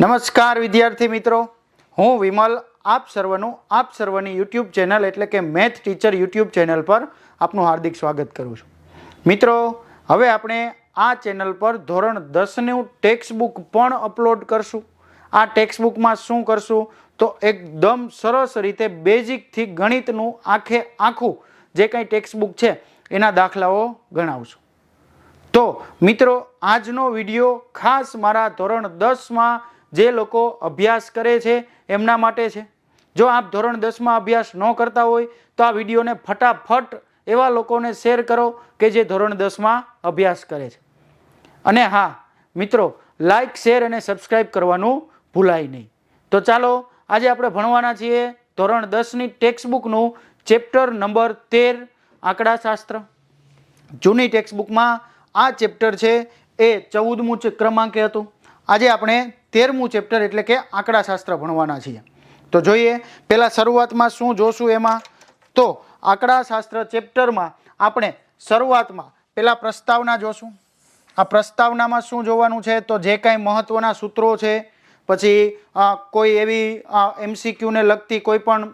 નમસ્કાર વિદ્યાર્થી મિત્રો. હું વિમલ, આપ સર્વનું, આપ સર્વની યુટ્યુબ ચેનલ એટલે કે મેથ ટીચર યુટ્યુબ ચેનલ પર આપનું હાર્દિક સ્વાગત કરું છું. મિત્રો, હવે આપણે આ ચેનલ પર ધોરણ દસનું ટેક્સ્ટ બુક પણ અપલોડ કરશું. આ ટેક્સ્ટ બુકમાં શું કરશું? તો એકદમ સરસ રીતે બેઝિકથી ગણિતનું આખે આખું જે કંઈ ટેક્સ્ટ બુક છે એના દાખલાઓ ગણાવશું. તો મિત્રો, આજનો વીડિયો ખાસ મારા ધોરણ દસમાં જે લોકો અભ્યાસ કરે છે, એમના માટે છે. જો આપ ધોરણ દસમાં અભ્યાસ ન કરતા હોય, તો આ વિડીયોને ફટાફટ એવા લોકોને શેર કરો કે જે ધોરણ દસમાં અભ્યાસ કરે છે. અને હા, મિત્રો લાઈક શેર અને સબસ્ક્રાઈબ કરવાનું ભૂલાય નહીં. તો ચાલો, આજે આપણે ભણવાના છીએ ધોરણ દસની ટેક્સ્ટ બુકનું ચેપ્ટર નંબર તેર, આંકડાશાસ્ત્ર. જૂની ટેક્સ્ટબુકમાં આ ચેપ્ટર છે, એ ચૌદમું ક્રમાંકે હતું. આજે આપણે તેરમું ચેપ્ટર એટલે કે આંકડાશાસ્ત્ર ભણવાના છીએ. તો જોઈએ, પહેલાં શરૂઆતમાં શું જોશું એમાં? તો આંકડાશાસ્ત્ર ચેપ્ટરમાં આપણે શરૂઆતમાં પહેલાં પ્રસ્તાવના જોશું. આ પ્રસ્તાવનામાં શું જોવાનું છે? તો જે કાંઈ મહત્ત્વના સૂત્રો છે, પછી કોઈ એવી એમસીક્યુને લગતી કોઈ પણ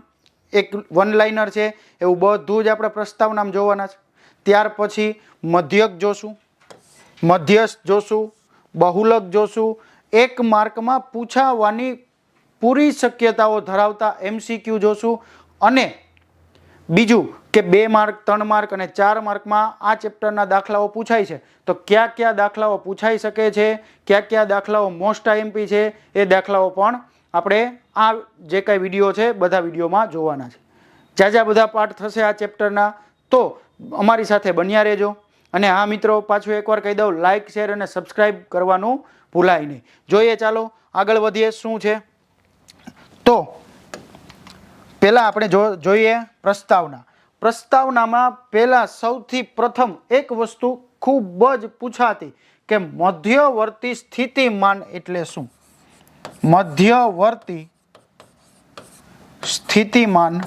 એક વન લાઇનર છે, એવું બધું જ આપણે પ્રસ્તાવનામાં જોવાના છે. ત્યાર પછી મધ્યક જોશું. મધ્યસ્થ જોશું. બહુલક જોશું. એક માર્કમાં પૂછાવાની પૂરી શક્યતાઓ ધરાવતા એમસીક્યુ જોશું. અને બીજું કે બે માર્ક, ત્રણ માર્ક અને ચાર માર્કમાં આ ચેપ્ટરના દાખલાઓ પૂછાય છે. તો કયા કયા દાખલાઓ પૂછાઈ શકે છે? કયા કયા દાખલાઓ મોસ્ટ આઈએમપી છે? એ દાખલાઓ પણ આપણે આ જે કાંઈ વીડિયો છે, બધા વિડીયોમાં જોવાના છે. જ્યાં જ્યાં બધા પાઠ થશે આ ચેપ્ટરના, તો અમારી સાથે બન્યા રહેજો. અને હા મિત્રો, પાછું એકવાર કહી દઉં લાઇક શેર અને સબસ્ક્રાઈબ કરવાનું ભૂલાય નહીં. જોઈએ ચાલો આગળ વધીએ શું છે. તો પહેલાં આપણે જો જોઈએ પ્રસ્તાવના. પ્રસ્તાવનામાં પહેલાં સૌથી પ્રથમ એક વસ્તુ ખૂબ જ પૂછાતી કે મધ્યવર્તી સ્થિતિમાન એટલે શું? મધ્યવર્તી સ્થિતિમાન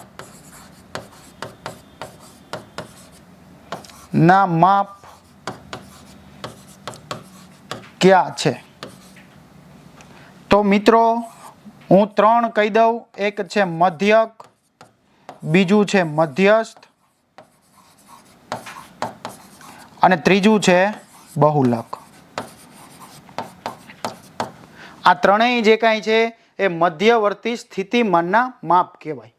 ના માપ ક્યાં છે? તો મિત્રો, હું ત્રણ કહી દઉં. એક છે મધ્યક, બીજું છે મધ્યસ્થ, અને ત્રીજું છે બહુલક. આ ત્રણેય જે કાંઈ છે, એ મધ્યવર્તી સ્થિતિમાનના માપ કહેવાય.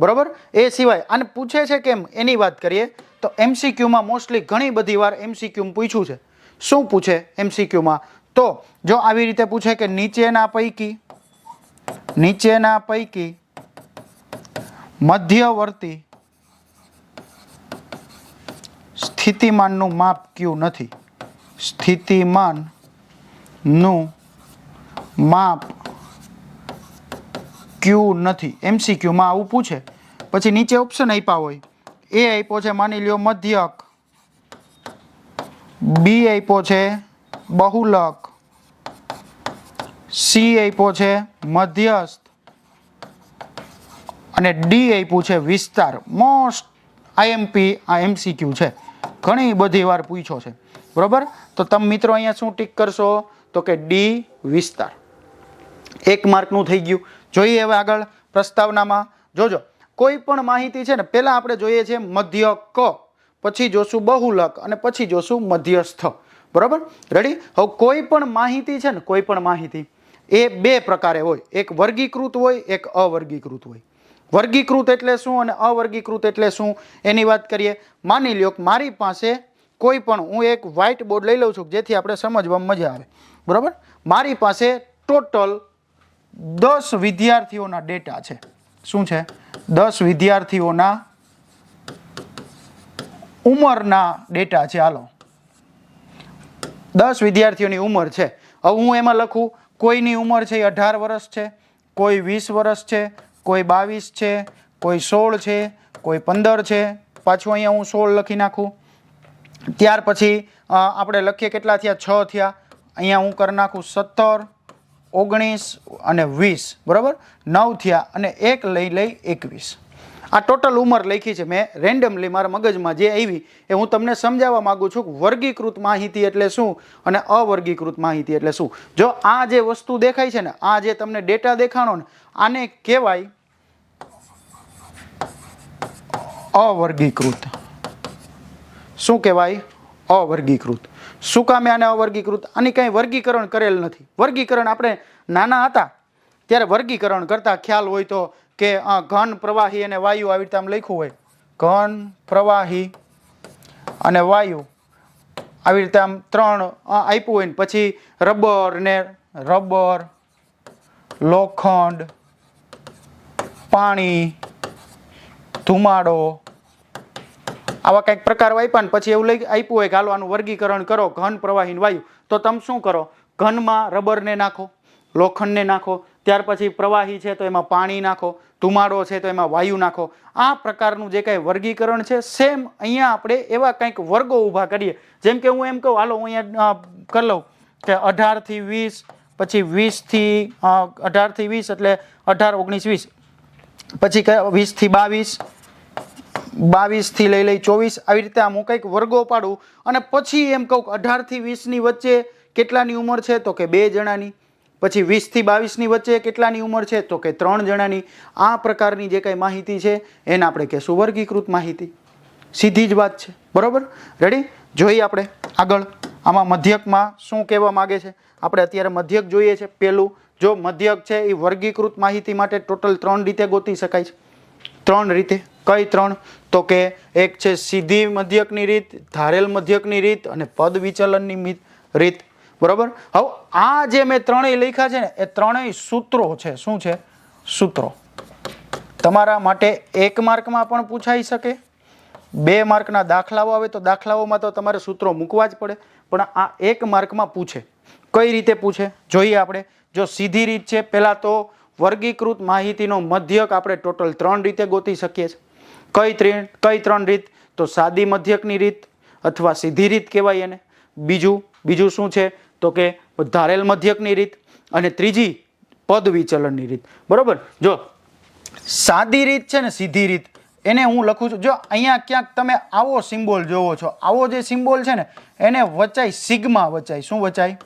બરોબર? એ સિવાય, અને પૂછે છે કેમ? એની વાત કરીએ, તો એમસીક્યુમાં મોસ્ટલી ઘણી બધી વાર એમસીક્યુ પૂછ્યું છે. શું પૂછે એમસીક્યુમાં તો જો આવી રીતે પૂછે કે નીચેના પૈકી નીચેના પૈકી મધ્યવર્તી સ્થિતિમાનનું માપ કયું નથી? સ્થિતિમાનનું માપ કયું નથી? એમસીક્યુમાં આવું પૂછે. પછી નીચે ઓપ્શન આપ્યા હોય. એ આપ્યો છે, માની લ્યો, મધ્યક. બી આપ્યો છે બહુલક. સી આપ્યો છે મધ્યસ્થ. અને ડી આપ્યું છે વિસ્તાર. મોસ્ટ આઈએમપી આ એમસીક્યુ છે. ઘણી બધી વાર પૂછ્યો છે. બરોબર? તો તમે મિત્રો અહીંયા શું ટીક કરશો? તો કે ડી વિસ્તાર. એક માર્કનું થઈ ગયું. જોઈએ હવે આગળ પ્રસ્તાવનામાં. જોજો. કોઈ પણ માહિતી છે ને, પહેલાં આપણે જોઈએ છે મધ્ય ક પછી જોશું બહુલક અને પછી જોશું મધ્યસ્થ. બરાબર? રેડી હવે કોઈ પણ માહિતી છે ને, કોઈ પણ માહિતી, એ બે પ્રકારે હોય. એક વર્ગીકૃત હોય, એક અવર્ગીકૃત હોય. વર્ગીકૃત એટલે શું અને અવર્ગીકૃત એટલે શું? એની વાત કરીએ. માની લ્યો કે મારી પાસે કોઈ પણ, હું એક વ્હાઇટ બોર્ડ લઈ લઉં છું, જેથી આપણે સમજવામાં મજા આવે. બરાબર? મારી પાસે ટોટલ દસ વિદ્યાર્થીઓના ડેટા છે. શું છે? દસ વિદ્યાર્થીઓના ઉંમરના ડેટા છે. હાલો. દસ વિદ્યાર્થીઓની ઉંમર છે. હવે હું એમાં લખું, કોઈની ઉંમર છે એ અઢાર વર્ષ છે, કોઈ વીસ વર્ષ છે, કોઈ બાવીસ છે, કોઈ સોળ છે, કોઈ પંદર છે. પાછું અહીંયા હું સોળ લખી નાખું. ત્યાર પછી આપણે લખીએ કેટલા થયા? છ થયા. અહીંયા હું કરી નાખું સત્તર, ઓગણીસ અને વીસ. બરાબર? નવ થયા અને એક લઈ લઈ એકવીસ. આ ટોટલ ઉંમર લખી છે. મેં રેન્ડમલી મારા મગજમાં જે આવી એ હું તમને સમજાવવા માગું છું વર્ગીકૃત માહિતી એટલે શું અને અવર્ગીકૃત માહિતી એટલે શું? જો આ જે વસ્તુ દેખાય છે ને, આ જે તમને ડેટા દેખાણો ને, આને કહેવાય અવર્ગીકૃત. શું કહેવાય? અવર્ગીકૃત. શું કામે આને અવર્ગીકૃત? આની કંઈ વર્ગીકરણ કરેલ નથી. વર્ગીકરણ આપણે નાના હતા. ત્યારે વર્ગીકરણ કરતા ખ્યાલ હોય તો કે, આ ઘન પ્રવાહી અને વાયુ આવી રીતે આમ લખ્યું હોય. ઘન પ્રવાહી અને વાયુ આવી રીતે આમ ત્રણ આપ્યું હોય ને, પછી રબર ને રબર, લોખંડ, પાણી, ધુમાડો, આવા કંઈક પ્રકાર આપ્યા ને, પછી એવું લઈ, આપ્યું હોય કે, હાલો, આનું વર્ગીકરણ કરો, ઘન પ્રવાહી વાયુ. તો તમે શું કરો? ઘનમાં રબરને નાખો લોખંડને નાખો, ત્યાર પછી પ્રવાહી છે તો એમાં પાણી નાખો ધુમાડો છે તો એમાં વાયુ નાખો. આ પ્રકારનું જે કાંઈ વર્ગીકરણ છે સેમ અહીંયા આપણે એવા કંઈક વર્ગો ઊભા કરીએ. જેમ કે હું એમ કહું, હાલો હું અહીંયા કરી લઉં કે અઢારથી વીસ, પછી વીસથી અઢારથી વીસ એટલે અઢાર ઓગણીસ વીસ. પછી વીસથી બાવીસ બાવીસથી લઈ લઈ ચોવીસ. આવી રીતે આમ હું કંઈક વર્ગો પાડું. અને પછી એમ કહું કે અઢારથી વીસની વચ્ચે કેટલાની ઉંમર છે? તો કે બે જણાની. પછી વીસથી બાવીસની વચ્ચે કેટલાની ઉંમર છે? તો કે ત્રણ જણાની. આ પ્રકારની જે કાંઈ માહિતી છે, એને આપણે કહેશું વર્ગીકૃત માહિતી. સીધી જ વાત છે. બરાબર? રેડી જોઈએ આપણે આગળ. આમાં મધ્યકમાં શું કહેવા માગે છે? આપણે અત્યારે મધ્યક જોઈએ છે. પહેલું, જો મધ્યક છે, એ વર્ગીકૃત માહિતી માટે ટોટલ ત્રણ રીતે ગોતી શકાય છે. ત્રણ રીતે. કઈ ત્રણ? તો કે એક છે સીધી મધ્યકની રીત, ધારેલ મધ્યકની રીત અને પદ વિચલનની રીત. બરોબર? હવે આ જે મેં ત્રણેય લખ્યા છે ને, એ ત્રણેય સૂત્રો છે. શું છે? સૂત્રો. તમારા માટે એક માર્કમાં પણ પૂછાઈ શકે. બે માર્કના દાખલાઓ આવે તો દાખલાઓમાં તો તમારે સૂત્રો મૂકવા જ પડે. પણ આ એક માર્કમાં પૂછે. કઈ રીતે પૂછે? જોઈએ આપણે. જો સીધી રીત છે, પહેલાં તો વર્ગીકૃત માહિતીનો મધ્યક આપણે ટોટલ ત્રણ રીતે ગોતી શકીએ છીએ. કઈ ત્રણ કઈ ત્રણ રીત? તો સાદી મધ્યકની રીત અથવા સીધી રીત કહેવાય એને. બીજું બીજું શું છે? તો કે ધારેલ મધ્યકની રીત અને ત્રીજી પદ વિચલનની રીત. બરાબર? જો સાદી રીત છે ને સીધી રીત, એને હું લખું છું. જો અહીંયા ક્યાંક તમે આવો સિમ્બોલ જોવો છો, આવો જે સિમ્બોલ છે ને, એને વચાય સિગ્મા વચાય શું વચાય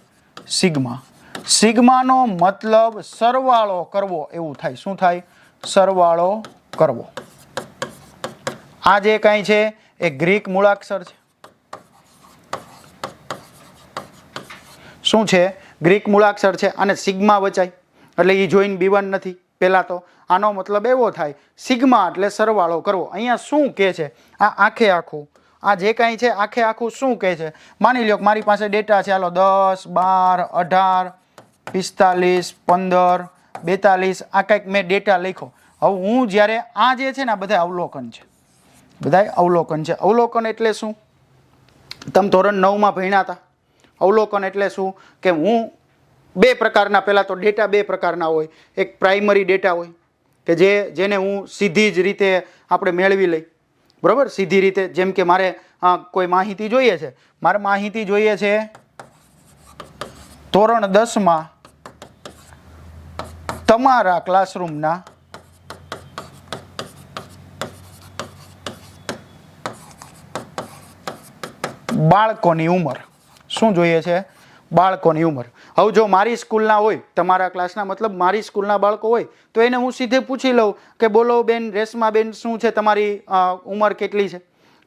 સિગ્મા. સિગ્માનો મતલબ સરવાળો કરવો એવું થાય. શું થાય? સરવાળો કરવો. આ જે કાંઈ છે, એ ગ્રીક મૂળાક્ષર છે. શું છે? ગ્રીક મૂળાક્ષર છે અને સિગ્મા વચાય. એટલે એ જોઈને બીવન નથી. પહેલાં તો આનો મતલબ એવો થાય, સિગ્મા એટલે સરવાળો કરવો. અહીંયા શું કહે છે? આ આખે આખું. આ જે કાંઈ છે, આખે આખું શું કહે છે? માની લો મારી પાસે ડેટા છે. હાલો, દસ, બાર, અઢાર, પિસ્તાલીસ, પંદર, બેતાલીસ, આ કંઈક મેં ડેટા લખ્યો. હવે હું જ્યારે આ જે છે ને, આ બધા અવલોકન છે. બધાય અવલોકન છે. અવલોકન એટલે શું? તમે ધોરણ નવમાં ભણ્યા હતા. અવલોકન એટલે શું? કે હું બે પ્રકારના, પહેલાં તો ડેટા બે પ્રકારના હોય. એક પ્રાઇમરી ડેટા હોય, કે જે, જેને હું સીધી જ રીતે આપણે મેળવી લઈ. બરાબર? સીધી રીતે, જેમ કે મારે કોઈ માહિતી જોઈએ છે. મારે માહિતી જોઈએ છે ધોરણ દસમાં તમારા ક્લાસરૂમના બાળકોની ઉંમર. શું જોઈએ છે? બાળકોની ઉંમર. હવે જો મારી સ્કૂલના હોય, તમારા ક્લાસના મતલબ મારી સ્કૂલના બાળકો હોય, તો એને હું સીધે પૂછી લઉં કે બોલો બેન, રેશમા બેન, શું છે તમારી ઉંમર કેટલી છે?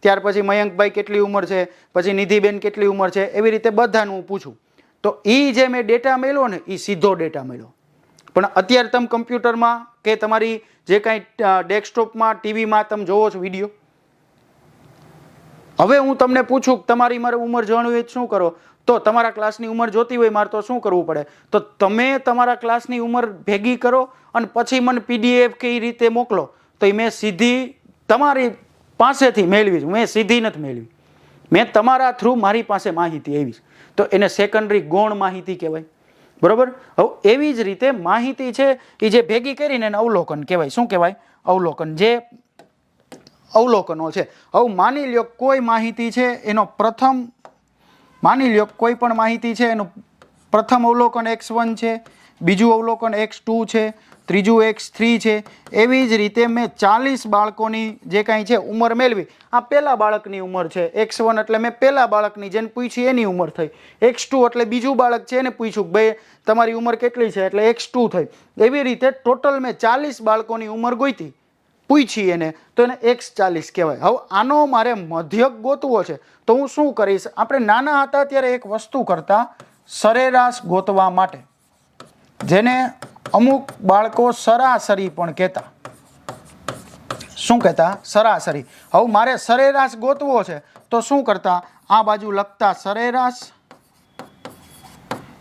ત્યાર પછી મયંકભાઈ કેટલી ઉંમર છે? પછી નિધિબેન કેટલી ઉંમર છે? એવી રીતે બધાનું હું પૂછું. તો એ જે મેં ડેટા મેળ્યો ને એ સીધો ડેટા મેળ્યો પણ અત્યારે તમે કમ્પ્યુટરમાં કે તમારી જે કાંઈ ડેસ્કટોપમાં, ટીવીમાં તમે જોવો છો વીડિયો હવે હું તમને પૂછું તમારી મારે ઉંમર જાણવી હોય શું કરો? તો તમારા ક્લાસની ઉંમર જોતી હોય મારે તો શું કરવું પડે? તો તમે તમારા ક્લાસની ઉંમર ભેગી કરો અને પછી મને પીડીએફ કે એ રીતે મોકલો. તો એ મેં સીધી તમારી પાસેથી મેળવી મેં સીધી નથી મેળવી. મેં તમારા થ્રુ મારી પાસે માહિતી આવી તો એને સેકન્ડરી ગૌણ માહિતી કહેવાય. બરોબર? હવે, એવી જ રીતે માહિતી છે એ જે ભેગી કરીને એને અવલોકન કહેવાય. શું કહેવાય? અવલોકન. જે અવલોકનો છે. હવે માની લ્યો કોઈ માહિતી છે, એનો પ્રથમ, માની લ્યો કોઈ પણ માહિતી છે, એનું પ્રથમ અવલોકન એક્સ વન છે, બીજું અવલોકન એક્સ ટુ છે, ત્રીજું એક્સ થ્રી છે, એવી જ રીતે મેં ચાલીસ બાળકોની જે કાંઈ છે ઉંમર મેળવી. આ પહેલાં બાળકની ઉંમર છે, એક્સ વન એટલે મેં પહેલાં બાળકની જેને પૂછી એની ઉંમર થઈ. એક્સ ટુ એટલે બીજું બાળક છે, એને પૂછ્યું ભાઈ, તમારી ઉંમર કેટલી છે? એટલે એક્સ ટુ થઈ. એવી રીતે ટોટલ મેં ચાલીસ બાળકોની ઉંમર ગોઈતી. પૂછી એને તો એને એક્સ ચાલીસ કહેવાય. હવે આનો મારે મધ્યક ગોતવો છે, તો હું શું કરીશ? આપણે નાના હતા ત્યારે એક વસ્તુ કરતા સરેરાશ ગોતવા માટે. જેને અમુક બાળકો સરાસરી પણ કહેતા. શું કહેતા? સરાસરી. હવે મારે સરેરાશ ગોતવો છે, તો શું કરતા? આ બાજુ લખતા સરેરાશ.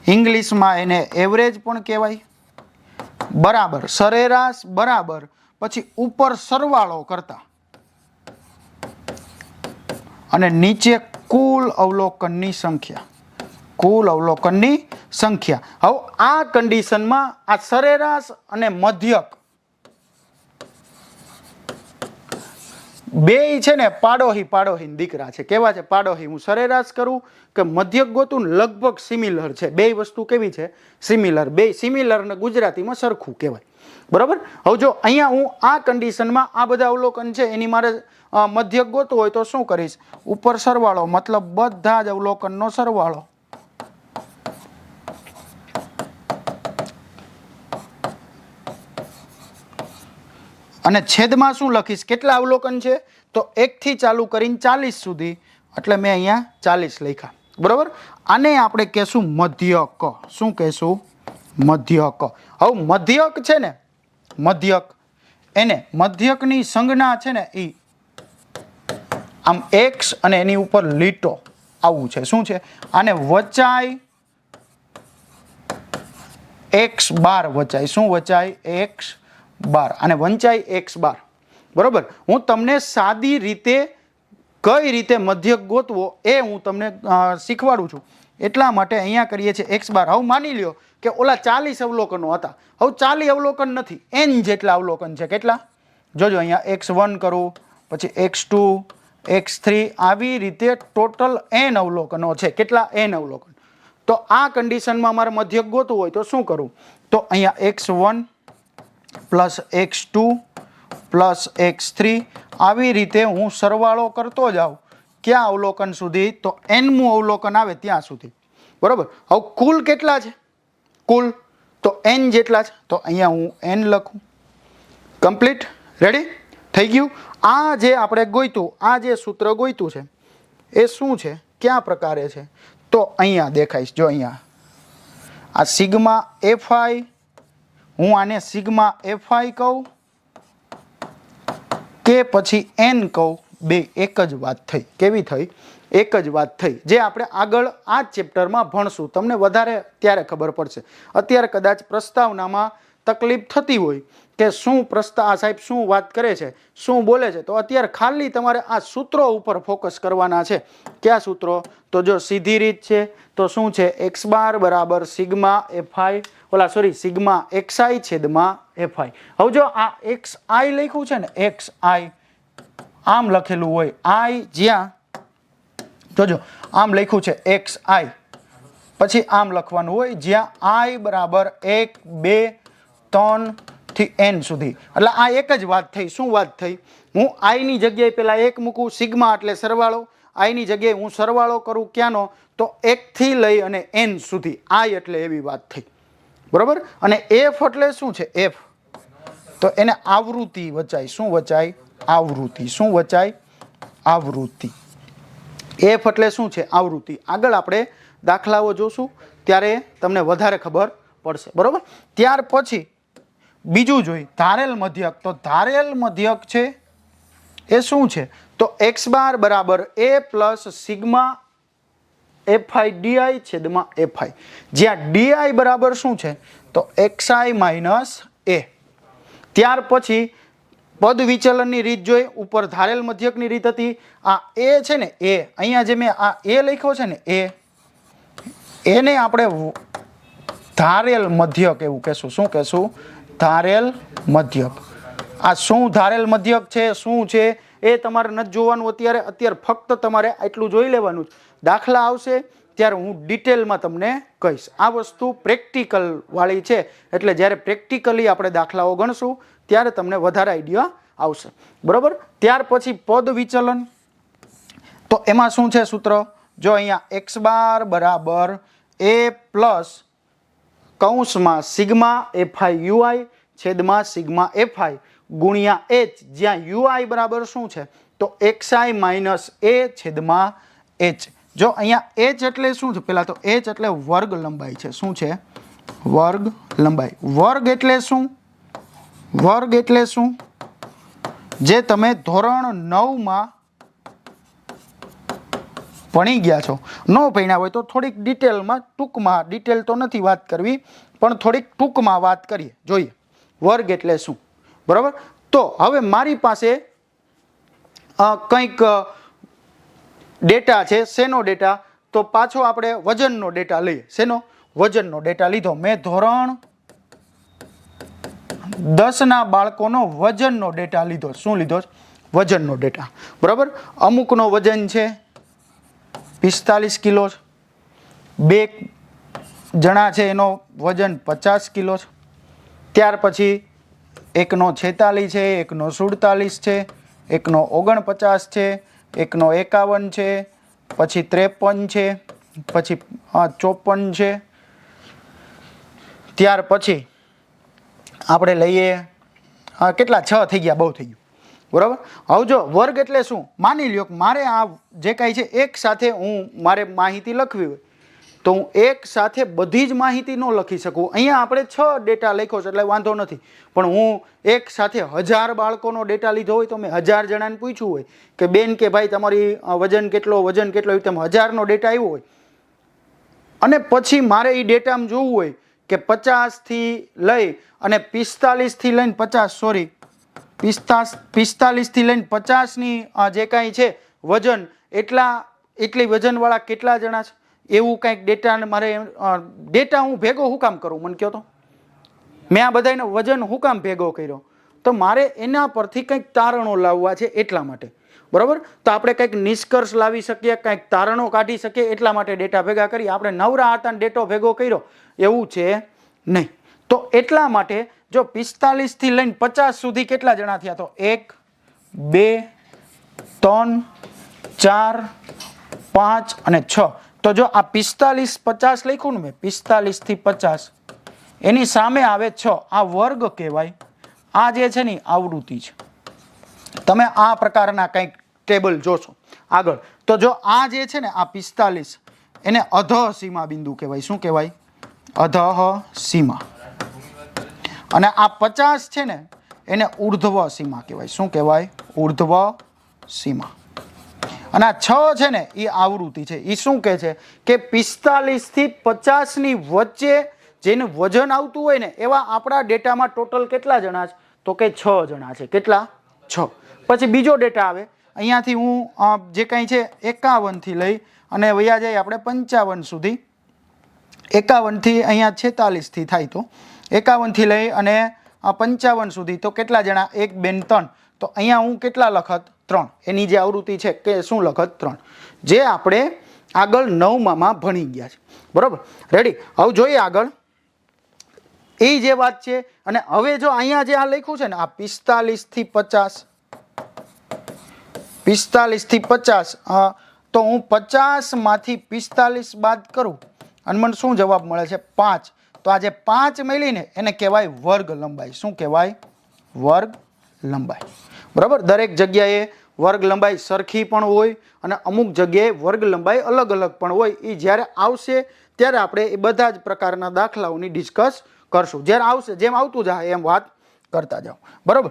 ઇંગ્લિશમાં એને એવરેજ પણ કહેવાય. બરાબર. સરેરાશ બરાબર. પછી ઉપર સરવાળો કરતા. અને નીચે કુલ અવલોકનની સંખ્યા. કુલ અવલોકનની સંખ્યા. હવે આ કન્ડિશનમાં આ સરેરાશ અને મધ્યક. બે છે ને, પાડોહી પાડોહી દીકરા છે. કેવા છે? પાડોહી, હું સરેરાશ કરું કે મધ્યક ગોતું લગભગ સિમિલર છે. બે વસ્તુ કેવી છે? સિમિલર બે સિમિલર ને ગુજરાતીમાં સરખું કહેવાય. બરાબર? હવે જો અહીંયા હું આ કન્ડિશનમાં આ બધા અવલોકન છે, એની મારે મધ્યક ગોતવું હોય તો શું કરીશ? ઉપર સરવાળો, મતલબ બધા જ અવલોકનનો સરવાળો. અને છેદમાં શું લખીશ? કેટલા અવલોકન છે? તો એકથી ચાલુ કરીને ચાલીસ સુધી. એટલે મેં અહીંયા ચાલીસ લખ્યા. બરાબર? આને આપણે કહેશું મધ્યક. શું કહેશું? મધ્યક. હવે મધ્યક છે ને મધ્યક. એને મધ્યકની સંજ્ઞા છે ને એ આમ એક્સ અને એની ઉપર લીટો આવું છે. શું છે? આને વચાય એક્સ બાર વચાય શું વચાય એક્સ બાર. અને વંચાય એક્સ બાર. બરોબર? હું તમને સાદી રીતે કઈ રીતે મધ્યક ગોતવો એ હું તમને શીખવાડું છું. એટલા માટે અહીંયા કરીએ છીએ એક્સ બાર હવે માની લ્યો કે ઓલા ચાલીસ અવલોકનો હતા. હવે ચાલી અવલોકન નથી. એન જેટલા અવલોકન છે. કેટલા? જોજો અહીંયા એક્સ વન કરું, પછી એક્સ ટુ એક્સ થ્રી આવી રીતે ટોટલ એન અવલોકનો છે. કેટલા? એન અવલોકન. તો આ કન્ડિશનમાં મારે મધ્યક ગોતવું હોય તો શું કરું? તો અહીંયા X one plus X two plus X three આવી રીતે હું સરવાળો કરતો જાઉં. ક્યાં અવલોકન સુધી? તો એનમું અવલોકન આવે ત્યાં સુધી. બરાબર? હવે કુલ કેટલા છે? કુલ તો એન જેટલા છે. તો અહીંયા હું એન લખું. કમ્પ્લીટ? રેડી થઈ ગયું? આ જે આપણે ગોઈતું, આ જે સૂત્ર ગોઈતું છે, એ શું છે? કયા પ્રકારે છે? તો અહીંયા દેખાઈશ. જો અહીંયા. આ સિગ્મા એફઆઈ, હું આને સિગ્મા એફઆઈ કહું કે પછી એન કહું. બે, એક જ વાત થઈ. કેવી થઈ? એક જ વાત થઈ. જે આપણે આગળ આ ચેપ્ટરમાં ભણશું. તમને વધારે ત્યારે ખબર પડશે. અત્યારે કદાચ પ્રસ્તાવનામાં તકલીફ થતી હોય કે શું પ્રસ્તાવ આ સાહેબ શું વાત કરે છે? શું બોલે છે? તો અત્યારે ખાલી તમારે આ સૂત્રો ઉપર ફોકસ કરવાના છે. કયા સૂત્રો? તો જો સીધી રીત છે, તો શું છે? એક્સ બાર બરાબર સિગ્મા એફઆઈ, ઓલા, સોરી, સિગ્મા એક્સઆઈ છેદમાં એફઆઈ. હવે જો આ એક્સ આઈ લખ્યું છે ને, એક્સ આઈ આમ લખેલું હોય આઈ જ્યાં, જોજો, આમ લખ્યું છે એક્સ આઈ. પછી આમ લખવાનું હોય જ્યાં આઈ બરાબર એક, બે, ત્રણથી એન સુધી. એટલે આ એક જ વાત થઈ. શું વાત થઈ? હું આઈની જગ્યાએ પહેલાં એક મૂકું, સિગ્મા એટલે સરવાળો. આઈની જગ્યાએ હું સરવાળો કરું ક્યાંનો? તો એકથી લઈ અને એન સુધી. આઈ એટલે એવી વાત થઈ. બરાબર? અને એફ એટલે શું છે? એફ. તો એને આવૃત્તિ વચાય. શું વચાય? આવૃત્તિ. શું વચાય? આવૃત્તિ. એફ એટલે શું છે? આવૃત્તિ. આગળ આપણે દાખલાઓ જોશું, ત્યારે તમને વધારે ખબર પડશે. બરાબર? ત્યાર પછી બીજું જોઈ. ધારેલ મધ્યક. તો ધારેલ મધ્યક છે એ શું છે? તો એક્સ બાર બરાબર A plus sigma FI DI છેદમાં એફઆઈ. જ્યાં ડીઆઈ બરાબર શું છે? તો એક્સઆઈ માઇનસ એ. ત્યાર પછી પદ વિચલનની રીત જોઈ, ઉપર ધારેલ મધ્યકની રીત હતી. આ એ છે ને, એ. અહીંયા જે મેં આ એ લખ્યો છે ને, એ. એને આપણે ધારેલ મધ્યક એવું કહેશું. શું કહેશું? ધારેલ મધ્યક. આ શું ધારેલ મધ્યક છે, શું છે, એ તમારે નથી જોવાનું અત્યારે. અત્યારે ફક્ત તમારે આટલું જોઈ લેવાનું દાખલા આવશે, ત્યારે હું ડિટેલમાં તમને કહીશ. આ વસ્તુ પ્રેક્ટિકલવાળી છે. એટલે જ્યારે પ્રેક્ટિકલી આપણે દાખલાઓ ગણશું ત્યારે તમને વધારે આઈડિયા આવશે. બરાબર? ત્યાર પછી પદ વિચલન. તો એમાં શું છે સૂત્ર? જો અહીંયા એક્સ બાર બરાબર એ પ્લસ કૌંસમાં સિગ્મા એફઆઈ યુઆઈ છેદમાં સિગ્મા એફઆઈ ગુણ્યા એચ જ્યાં યુઆઈ બરાબર શું છે? તો એક્સઆઈ માઇનસ એ છેદમાં એચ જો અહીંયા એચ એટલે શું છે? પહેલાં તો એચ એટલે વર્ગ લંબાઈ છે. શું છે? વર્ગ લંબાઈ. વર્ગ એટલે શું? વર્ગ એટલે શું? જે તમે ધોરણ નવમાં ભણી ગયા છો. ન ભણ્યા હોય તો થોડીક ડિટેલમાં, ટૂંકમાં, ડિટેલ તો નથી વાત કરવી, પણ થોડીક ટૂંકમાં વાત કરીએ. જોઈએ. વર્ગ એટલે શું? બરાબર? તો હવે મારી પાસે કંઈક ડેટા છે. શેનો ડેટા? તો પાછો આપણે વજનનો ડેટા લઈએ. શેનો? વજનનો ડેટા લીધો. મેં ધોરણ દસના બાળકોનો વજનનો ડેટા લીધો શું લીધો વજનનો ડેટા. બરાબર? અમુકનો વજન છે પિસ્તાલીસ કિલો બે જણા છે એનો વજન પચાસ કિલો ત્યાર પછી એકનો છેતાલીસ છે, એકનો સુડતાલીસ છે, એકનો ઓગણપચાસ છે, એકનો એકાવન છે, પછી ત્રેપન છે, પછી ચોપન છે. ત્યાર પછી આપણે લઈએ. કેટલા? છ થઈ ગયા, બહુ થઈ ગયું. બરાબર? હવે જો વર્ગ એટલે શું? માની લ્યો કે મારે આ જે કાંઈ છે, એક સાથે હું મારે માહિતી લખવી હોય, તો હું એક સાથે બધી જ માહિતી ન લખી શકું. અહીંયા આપણે છ ડેટા લખ્યો છે, એટલે વાંધો નથી. પણ હું એક સાથે હજાર બાળકોનો ડેટા લીધો હોય, તો મેં હજાર જણાને પૂછ્યું હોય કે, બેન કે ભાઈ, તમારી વજન કેટલો વજન કેટલો? એવી તેમ હજારનો ડેટા આવ્યો હોય. અને પછી મારે એ ડેટામાં જોવું હોય કે પચાસથી લઈ અને પિસ્તાલીસથી લઈને પચાસ સોરી પિસ્તાસ, પિસ્તાલીસથી લઈને પચાસની જે કાંઈ છે વજન, એટલા, એટલી વજનવાળા કેટલા જણા છે? એવું કાંઈક ડેટા મારે ડેટા હું ભેગો હું કામ કરું, મને કહો તો? મેં આ બધાને વજન હું કામ ભેગો કર્યો? તો મારે એના પરથી કંઈક તારણો લાવવા છે એટલા માટે. બરાબર? તો આપણે કંઈક નિષ્કર્ષ લાવી શકીએ, કંઈક તારણો કાઢી શકીએ, એટલા માટે ડેટા ભેગા કરી આપણે નવરા હતા ડેટો ભેગો કર્યો. એવું છે નહીં. તો એટલા માટે જો પિસ્તાલીસથી લઈને પચાસ સુધી કેટલા જણા થયા? તો એક, બે, ત્રણ, ચાર, પાંચ અને છ. તો જો આ પિસ્તાલીસ, પચાસ લખ્યું ને મેં, પિસ્તાલીસથી પચાસ, એની સામે આવે છ. આ વર્ગ કહેવાય. આ જે છે ને આવૃત્તિ છે. તમે આ પ્રકારના કંઈક ટેબલ જોશો. આગળ. તો જો આ જે છે ને, આ પિસ્તાલીસ, એને અધઃ સીમા બિંદુ કહેવાય. શું કહેવાય? અધઃ સીમા અને આ પચાસ છે ને, એને ઉર્ધ્વ સીમા કહેવાય. શું કહેવાય? ઉર્ધ્વ સીમા અને આ છ છે ને એ આવૃત્તિ છે. એ શું કહે છે? કે પિસ્તાલીસથી પચાસની વચ્ચે જેનું વજન આવતું હોય ને, એવા આપણા ડેટામાં ટોટલ કેટલા જણા છે? તો કે છ જણા છે. કેટલા? છ. પછી બીજો ડેટા આવે. અહીંયાથી હું જે કાંઈ છે એકાવનથી લઈ અને વયા જાય આપણે પંચાવન સુધી. એકાવનથી અહીંયા છેતાલીસથી થાય તો. એકાવનથી લઈ અને પંચાવન સુધી. તો કેટલા જણા? એક બેન ત્રણ. તો અહીંયા હું કેટલા લખત? ત્રણ. એની જે આવૃત્તિ છે કે શું લખત? ત્રણ. જે આપણે આગળ નવમામાં ભણી ગયા છે. બરાબર? રેડી હવે જોઈએ આગળ. એ જે વાત છે, અને હવે જો અહીંયા જે આ લખ્યું છે ને, આ પિસ્તાલીસથી પચાસ. પિસ્તાલીસથી પચાસ. તો હું પચાસમાંથી પિસ્તાલીસ બાદ કરું. અને મને શું જવાબ મળે છે? પાંચ. તો આ જે પાંચ મળીને એને કહેવાય વર્ગ લંબાઈ. શું કહેવાય? વર્ગ લંબાઈ. બરાબર? દરેક જગ્યાએ વર્ગ લંબાઈ સરખી પણ હોય અને અમુક જગ્યાએ વર્ગ લંબાઈ અલગ અલગ પણ હોય. એ જ્યારે આવશે ત્યારે આપણે એ બધા જ પ્રકારના દાખલાઓની ડિસ્કસ કરશું. જ્યારે આવશે, જેમ આવતું જાય એમ વાત કરતા જાઓ. બરાબર?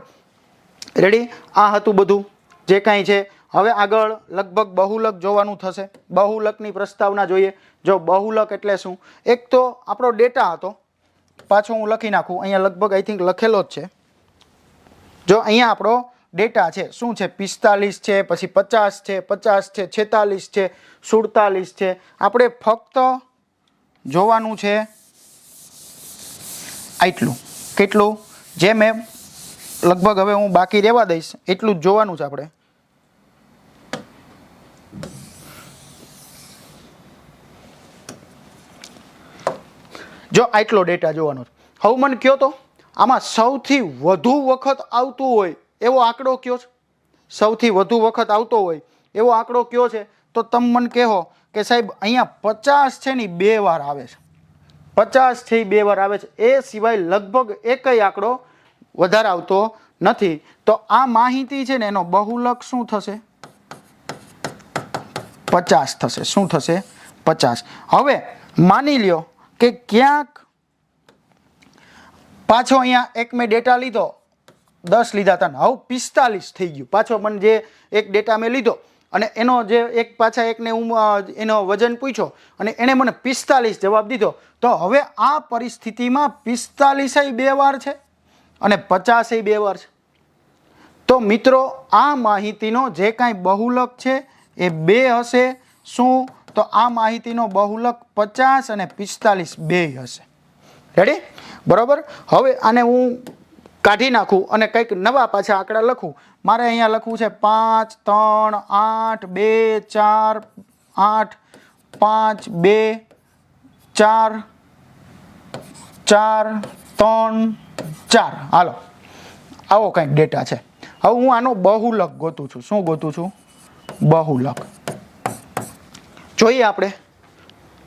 રેડી આ હતું બધું. જે કાંઈ છે. હવે આગળ લગભગ બહુલક જોવાનું થશે. બહુલકની પ્રસ્તાવના જોઈએ. જો બહુલક એટલે શું? એક તો આપણો ડેટા હતો. પાછો હું લખી નાખું. અહીંયા લગભગ આઈ થિંક લખેલો જ છે. જો અહીંયા આપણો ડેટા છે, શું છે? પિસ્તાલીસ છે, પછી પચાસ છે પચાસ છે, છેતાલીસ છે, સુડતાલીસ છે. આપણે ફક્ત જોવાનું છે આટલું. કેટલું? જે મેં લગભગ હવે હું બાકી રહેવા દઈશ. એટલું જ જોવાનું છે આપણે. જો આટલો ડેટા જોવાનો છે. હવે મને કયો તો, આમાં સૌથી વધુ વખત આવતું હોય એવો આંકડો કયો છે? સૌથી વધુ વખત આવતો હોય એવો આંકડો કયો છે? તો તમે મને કહો કે સાહેબ, અહીંયા પચાસ છે ને બે વાર આવે છે. પચાસ છે બે વાર આવે છે. એ સિવાય લગભગ એકય આંકડો વધારે આવતો નથી. તો આ માહિતી છે ને એનો બહુલક શું થશે? પચાસ થશે. શું થશે? પચાસ. હવે માની લ્યો કે ક્યાંક પાછો અહીંયા એક મેં ડેટા લીધો. દસ લીધા હતા હવે પિસ્તાલીસ થઈ ગયું. પાછો મને જે એક ડેટા મેં લીધો અને એનો જે એક પાછા એકને હું એનો વજન પૂછ્યો અને એણે મને પિસ્તાલીસ જવાબ દીધો. તો હવે આ પરિસ્થિતિમાં પિસ્તાલીસેય બે વાર છે. અને પચાસેય બે વર્ષ. તો મિત્રો, આ માહિતીનો જે કાંઈ બહુલક છે, એ બે હશે. શું? તો આ માહિતીનો બહુલક પચાસ અને પિસ્તાલીસ બે હશે. રેડી બરાબર? હવે આને હું કાઢી નાખું અને કંઈક નવા પાછા આંકડા લખું. મારે અહીંયા લખવું છે પાંચ, ત્રણ, આઠ, બે, ચાર, આઠ, પાંચ, બે, ચાર ચાર, ત્રણ ચાર, હાલો. આવો કંઈક ડેટા છે. હવે હું આનો બહુલક ગોતું છું. શું ગોતું છું? બહુલક. જોઈએ આપણે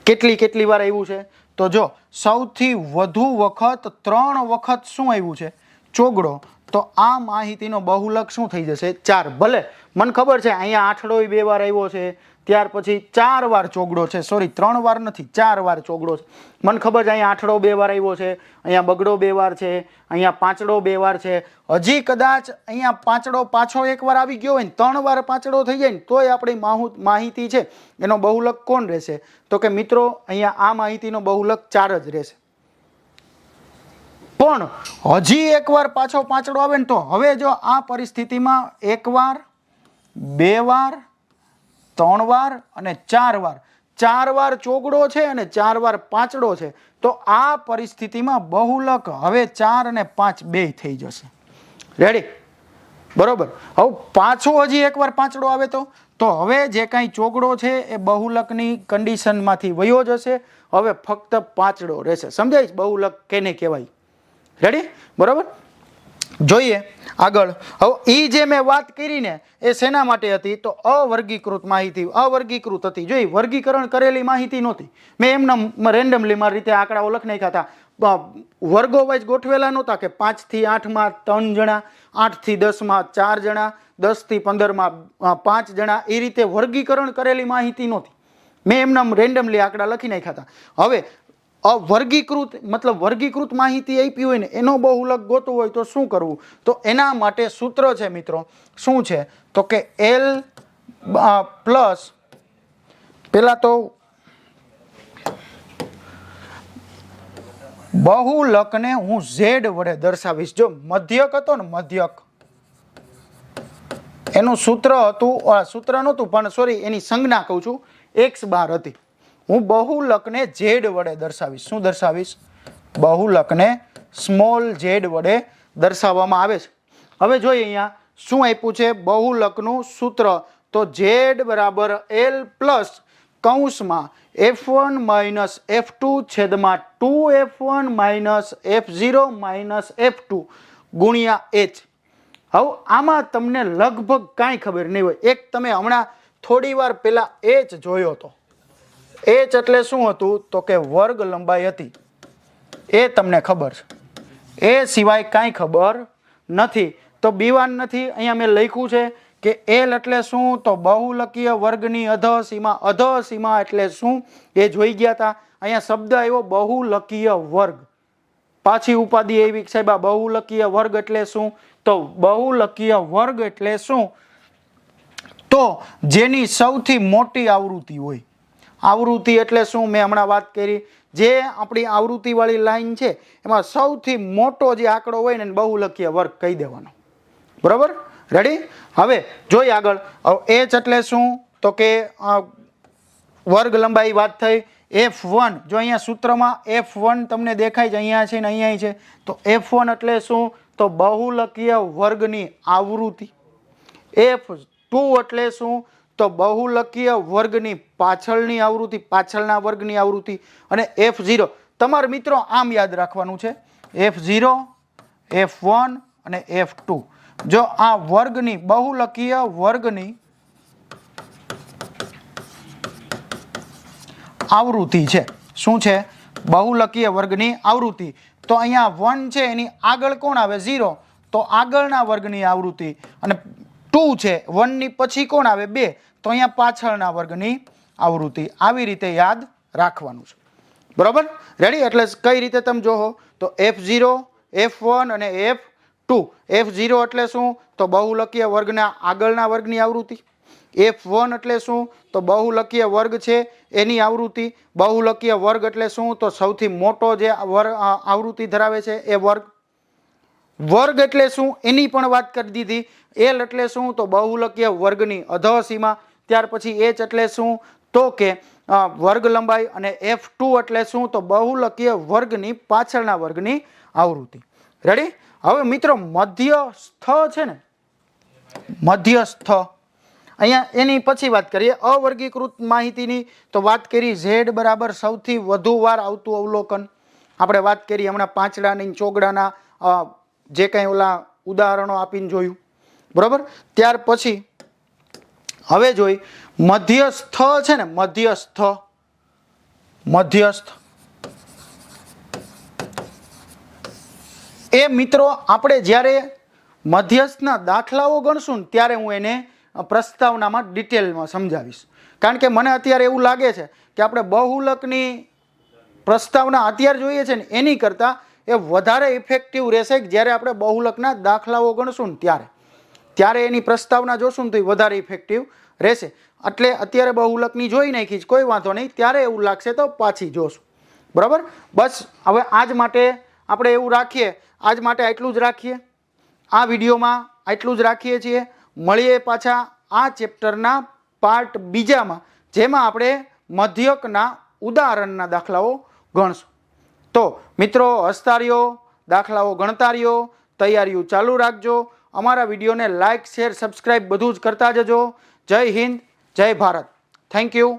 કેટલી કેટલી વાર આવ્યું છે. તો જો, સૌથી વધુ વખત, ત્રણ વખત શું આવ્યું છે? ચોગડો તો આ માહિતીનો બહુલક શું થઈ જશે? ચાર. ભલે, મને ખબર છે, અહીંયા આઠડોય બે વાર આવ્યો છે, ત્યાર પછી ચાર વાર ચોગડો છે. સોરી ત્રણ વાર નથી, ચાર વાર ચોગડો છે. મને ખબર છે, અહીંયા આઠડો બે વાર આવ્યો છે, અહીંયા બગડો બે વાર છે, અહીંયા પાંચડો બે વાર છે. હજી કદાચ અહીંયા પાંચડો પાછો એક વાર આવી ગયો હોય ને, ત્રણ વાર પાંચડો થઈ જાય ને, તોય આપણી માહુ, માહિતી છે, એનો બહુલક કોણ રહેશે? તો કે મિત્રો, અહીંયા આ માહિતીનો બહુલક ચાર જ રહેશે. પણ હજી એકવાર પાછો પાંચડો આવે ને તો હવે જો આ પરિસ્થિતિમાં એકવાર બે વાર ત્રણ વાર અને ચાર વાર ચાર વાર ચોગડો છે અને ચાર વાર પાંચડો છે, તો આ પરિસ્થિતિમાં બહુલક હવે ચાર અને પાંચ બે થઈ જશે. રેડી બરોબર? હવે પાછો હજી એકવાર પાંચડો આવે તો? તો હવે જે કાંઈ ચોગડો છે એ બહુલકની કન્ડિશનમાંથી વયો જશે, હવે ફક્ત પાંચડો રહેશે. સમજાય બહુલક કેને કહેવાય? રેડી બરોબર? જોઈએ, આગળ. હવે એ જે મેં વાત કરીને એ શેના માટે હતી? તો અવર્ગીકૃત માહિતી, અવર્ગીકૃત હતી. જોઈ વર્ગીકરણ કરેલી માહિતી નહોતી. મેં એમના રેન્ડમલી મારી રીતે આંકડાઓ લખી નાખ્યા હતા. વર્ગો વાઇઝ ગોઠવેલા નહોતા કે પાંચથી આઠમાં ત્રણ જણા, આઠથી દસમાં ચાર જણા, દસથી પંદરમાં પાંચ જણા એ રીતે વર્ગીકરણ કરેલી માહિતી નહોતી. મેં એમના રેન્ડમલી આંકડા લખી નાખ્યા હતા. હવે અવર્ગીકૃત, મતલબ વર્ગીકૃત માહિતી આપી હોય ને, એનો બહુલક ગોતું હોય તો શું કરવું? તો એના માટે સૂત્ર છે મિત્રો, શું છે? તો કે એલ પ્લસ પહેલાં તો બહુલકને હું ઝેડ વડે દર્શાવીશ. જો મધ્યક હતો ને મધ્યક, એનું સૂત્ર હતું સૂત્ર નહોતું, પણ સોરી એની સંજ્ઞા કહું છું એક્સ બાર હતી. હું બહુલકને ઝેડ વડે દર્શાવીશ. શું દર્શાવીશ? બહુલકને સ્મોલ ઝેડ વડે દર્શાવવામાં આવે છે. હવે જોઈએ અહીંયા, શું આપ્યું છે? બહુલકનું સૂત્ર. તો ઝેડ બરાબર એલ પ્લસ કૌંસમાં F one minus F two છેદમાં two F one minus F zero minus F two ગુણ્યા એચ. હવે, આમાં તમને લગભગ કાંઈ ખબર નહીં હોય. એક તમે હમણાં થોડી વાર પહેલાં એચ જોયો હતો એચ એટલે શું હતું? તો કે વર્ગ લંબાઈ હતી. એ તમને ખબર છે. એ સિવાય કાંઈ ખબર નથી. તો બીવાન નથી, અહીંયા મેં લખ્યું છે કે એલ એટલે શું? તો બહુલકીય વર્ગની અધ સીમા અધ સીમા એટલે શું? એ જોઈ ગયા હતા અહીંયા શબ્દ આવ્યો બહુલકીય વર્ગ. પાછી ઉપાધિ એવી સાહેબ આ બહુલકીય વર્ગ એટલે શું? તો બહુલકીય વર્ગ એટલે શું? તો જેની સૌથી મોટી આવૃત્તિ હોય આવૃત્તિ એટલે શું? મેં હમણાં વાત કરી. જે આપણી આવૃત્તિવાળી લાઈન છે, એમાં સૌથી મોટો જે આંકડો હોય ને બહુલકીય વર્ગ કહી દેવાનો. બરાબર? રેડી હવે જોઈએ આગળ. એચ એટલે શું? તો કે વર્ગ લંબાઈ વાત થઈ. એફ વન જો અહીંયા સૂત્રમાં એફ વન તમને દેખાય છે, અહીંયા છે ને અહીંયા છે, તો એફ વન એટલે શું? તો બહુલકીય વર્ગની આવૃત્તિ. એફ ટુ એટલે શું? તો બહુલકીય વર્ગની પાછળની આવૃત્તિ, પાછળના વર્ગની આવૃત્તિ અને એફ ઝીરો તમારે મિત્રો, આમ યાદ રાખવાનું છે. એફ ઝીરો એફ વન અને એફ ટુ જો આ વર્ગની, બહુલકીય વર્ગની આવૃત્તિ છે, શું છે? બહુલકીય વર્ગની આવૃત્તિ. તો અહીંયા વન છે, એની આગળ કોણ આવે? ઝીરો તો આગળના વર્ગની આવૃત્તિ. અને ટુ છે વનની પછી કોણ આવે? બે. તો અહીંયા પાછળના વર્ગની આવૃત્તિ આવી રીતે યાદ રાખવાનું છે. બરાબર? રેડી એટલે કઈ રીતે તમે જોહો તો એફ ઝીરો એફ વન અને એફ ટુ એફ ઝીરો એટલે શું? તો બહુલકીય વર્ગના આગળના વર્ગની આવૃત્તિ. એફ વન એટલે શું? તો બહુલકીય વર્ગ છે એની આવૃત્તિ. બહુલકીય વર્ગ એટલે શું? તો સૌથી મોટો જે વર્ગ આવૃત્તિ ધરાવે છે એ વર્ગ. વર્ગ એટલે શું? એની પણ વાત કરી દીધી. એલ એટલે શું? તો બહુલકીય વર્ગની અધસીમા. ત્યાર પછી એચ એટલે શું? તો કે વર્ગ લંબાઈ અને એફ ટુ એટલે શું? તો બહુલકીય વર્ગની પાછળના વર્ગની આવૃત્તિ. રેડી હવે મિત્રો, મધ્યસ્થ છે ને? મધ્યસ્થ. અહીંયા એની પછી વાત કરીએ. અવર્ગીકૃત માહિતીની તો વાત કરી ઝેડ બરાબર સૌથી વધુ વાર આવતું અવલોકન. આપણે વાત કરી હમણાં પાંચડાની ચોગડાના જે કંઈ ઓલા ઉદાહરણો આપીને જોયું. બરાબર? ત્યાર પછી હવે જોઈ, મધ્યસ્થ છે ને, મધ્યસ્થ. મધ્યસ્થ. એ મિત્રો, આપણે જ્યારે મધ્યસ્થના દાખલાઓ ગણશું ને, ત્યારે હું એને પ્રસ્તાવનામાં ડિટેલમાં સમજાવીશ. કારણ કે મને અત્યારે એવું લાગે છે કે આપણે બહુલકની પ્રસ્તાવના અત્યારે જોઈએ છે ને, એની કરતાં એ વધારે ઇફેક્ટિવ રહેશે જ્યારે આપણે બહુલકના દાખલાઓ ગણશું ને, ત્યારે. ત્યારે એની પ્રસ્તાવના જોશું ને તો એ વધારે ઇફેક્ટિવ રહેશે. એટલે અત્યારે બહુલકની જોઈ નાખી કોઈ વાંધો નહીં. ત્યારે એવું લાગશે તો પાછી જોશું. બરાબર? બસ, હવે આજ માટે આપણે એવું રાખીએ. આજ માટે આટલું જ રાખીએ. આ વિડીયોમાં આટલું જ રાખીએ છીએ. મળીએ પાછા આ ચેપ્ટરના પાર્ટ બીજામાં, જેમાં આપણે મધ્યકના ઉદાહરણના દાખલાઓ ગણશું. તો મિત્રો, હસ્તારીઓ, દાખલાઓ ગણતારીઓ, તૈયારીઓ ચાલુ રાખજો. અમારા વિડીયોને લાઇક, શેર સબસ્ક્રાઈબ બધું જ કરતા જજો. જય હિન્દ, જય ભારત. Thank you.